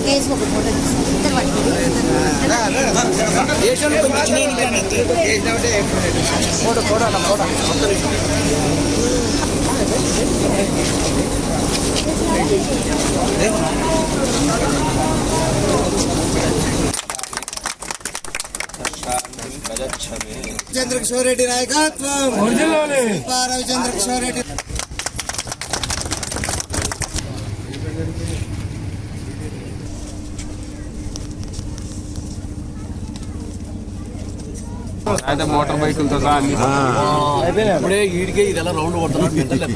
ఒక కేసు ఒక ఫోటో తీస్తాను ఇద్దరు పట్టుకోండి రవిచంద్ర రెడ్డి నాయకత్వం రవిచంద్రకిషోర్ రెడ్డి అయితే మోటార్ బైకులతో సహా అన్ని ఇప్పుడే ఈడికే ఇది ఎలా రౌండ్ కొడుతున్నాడు మెంటల్ లెక్క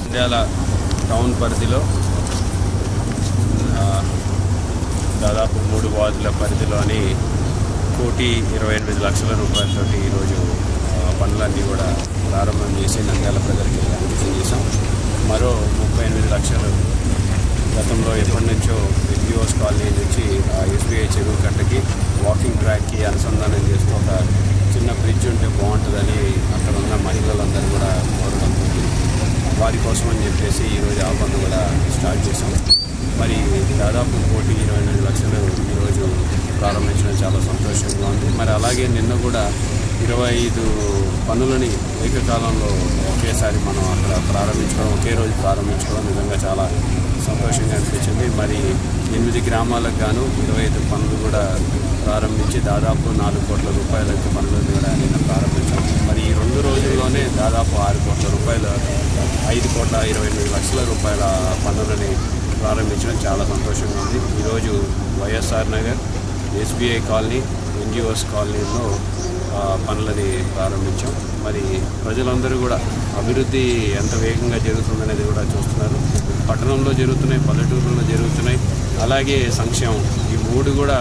ఇండియాల టౌన్ పరిధిలో దాదాపు మూడు వార్డుల పరిధిలోని కోటి ఇరవై ఎనిమిది లక్షల రూపాయలతో ఈరోజు పనులన్నీ కూడా ప్రారంభం చేసి నంద్యాల ప్రజలకి అంకితం చేశాం. మరో ముప్పై ఎనిమిది లక్షలు గతంలో ఎప్పటి నుంచో ఎన్జిఓస్ కాలనీ నుంచి ఎస్బీఐ చెరువు కట్టకి వాకింగ్ ట్రాక్కి అనుసంధానం చేస్తూ ఒక చిన్న బ్రిడ్జ్ ఉంటే బాగుంటుందని అక్కడ ఉన్న మహిళలందరూ కూడా కోరడం వారి కోసం అని చెప్పేసి ఈరోజు ఆ పనులు కూడా స్టార్ట్ చేసాం మరి దాదాపు కోటి ఇరవై నాలుగు లక్షలు ఈరోజు ప్రారంభించడం చాలా సంతోషంగా ఉంది. మరి అలాగే నిన్న కూడా ఇరవై ఐదు పనులని ఏకకాలంలో ఒకేసారి మనం అక్కడ ప్రారంభించడం ఒకే రోజు ప్రారంభించడం నిజంగా చాలా సంతోషంగా అనిపించింది మరి ఎనిమిది గ్రామాలకు గాను ఇరవై ఐదు పనులు కూడా ప్రారంభించి దాదాపు నాలుగు కోట్ల రూపాయల పనులు కూడా నిన్న ప్రారంభించాం మరి ఈ రెండు రోజుల్లోనే దాదాపు ఆరు కోట్ల రూపాయల ఐదు కోట్ల ఇరవై ఎనిమిది లక్షల రూపాయల పనులని ప్రారంభించడం చాలా సంతోషంగా ఉంది. ఈరోజు YSR Nagar SBI colony NGOs కాలనీలో పనులని ప్రారంభించాం. మరి ప్రజలందరూ కూడా అభివృద్ధి ఎంత వేగంగా జరుగుతుందనేది కూడా చూస్తున్నారు. పట్టణంలో జరుగుతున్నాయి పల్లెటూరులో జరుగుతున్నాయి. అలాగే సంక్షేమం. ఈ మూడు కూడా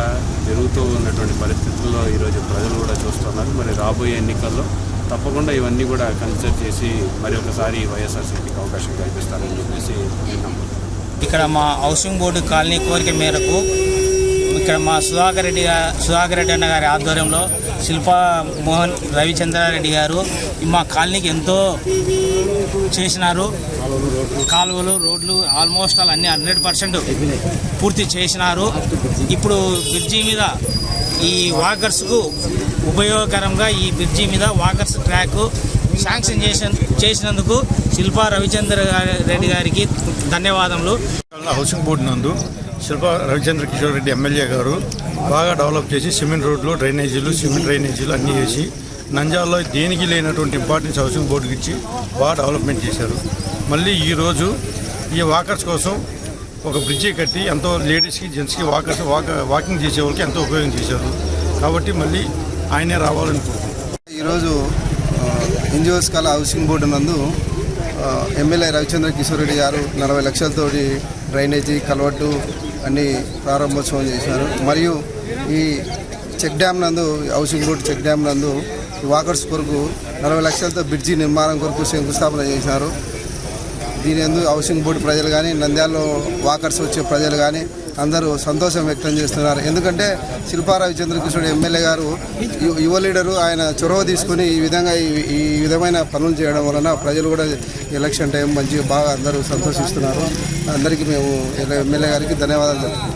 జరుగుతూ ఉన్నటువంటి పరిస్థితుల్లో ఈరోజు ప్రజలు కూడా చూస్తున్నారు. మరి రాబోయే ఎన్నికల్లో తప్పకుండా ఇవన్నీ కూడా కన్సిడర్ చేసి మరి ఒకసారి వైఎస్ఆర్సీపీకి అవకాశం కల్పిస్తారని చెప్పేసి విన్నాం ఇక్కడ మా హౌసింగ్ బోర్డు కాలనీ కోరిక మేరకు ఇక్కడ మా సుధాకర్ రెడ్డి సుధాకర్ రెడ్డి అన్న గారి ఆధ్వర్యంలో శిల్పా మోహన్ రవిచంద్రారెడ్డి గారు మా కాలనీకి ఎంతో చేసినారు. కాలువలు రోడ్లు ఆల్మోస్ట్ ఆల్ అన్ని హండ్రెడ్ పర్సెంట్ పూర్తి చేసినారు. ఇప్పుడు బ్రిడ్జి మీద ఈ వాకర్స్కు ఉపయోగకరంగా ఈ బ్రిడ్జి మీద వాకర్స్ ట్రాక్ శాంక్షన్ చేసిన చేసినందుకు శిల్పా రవిచంద్ర గారి- రెడ్డి గారికి ధన్యవాదములు. హౌసింగ్ బోర్డు నందు శిల్ప రవిచంద్ర కిషోర్ రెడ్డి ఎమ్మెల్యే గారు బాగా డెవలప్ చేసి సిమెంట్ రోడ్లు డ్రైనేజీలు సిమెంట్ డ్రైనేజీలు అన్నీ వేసి నంజాల్లో దేనికి లేనటువంటి ఇంపార్టెన్స్ హౌసింగ్ బోర్డుకి ఇచ్చి బాగా డెవలప్మెంట్ చేశారు. మళ్ళీ ఈరోజు ఈ వాకర్స్ కోసం ఒక బ్రిడ్జి కట్టి ఎంతో లేడీస్కి జెంట్స్కి వాకర్స్ వాక వాకింగ్ చేసే వాళ్ళకి ఎంతో ఉపయోగం చేశారు. కాబట్టి మళ్ళీ ఆయనే రావాలని కోరుకుంటున్నాను. ఈరోజు ఎన్జిఓస్ కళ హౌసింగ్ బోర్డు నందు ఎమ్మెల్యే రవిచంద్ర కిషోర్ రెడ్డి గారు నలభై లక్షలతోటి డ్రైనేజీ కలవట్టు అన్ని ప్రారంభోత్సవం చేశారు. మరియు ఈ చెక్ డ్యామ్ నందు హౌసింగ్ రోడ్ చెక్ డ్యామ్ నందు వాకర్స్ కొరకు నలభై లక్షలతో బ్రిడ్జి నిర్మాణం కొరకు శంకుస్థాపన చేశారు. దీని ఎందు హౌసింగ్ బోర్డు ప్రజలు కానీ నంద్యాలలో వాకర్స్ వచ్చే ప్రజలు కానీ అందరూ సంతోషం వ్యక్తం చేస్తున్నారు. ఎందుకంటే శిల్పా రవిచంద్ర ఎమ్మెల్యే గారు యువ లీడరు ఆయన చొరవ తీసుకుని ఈ విధంగా ఈ- ఈ విధమైన పనులు చేయడం వలన ప్రజలు కూడా ఎలక్షన్ టైం మంచిగా బాగా అందరూ సంతోషిస్తున్నారు. అందరికీ మేము ఎమ్మెల్యే గారికి ధన్యవాదాలు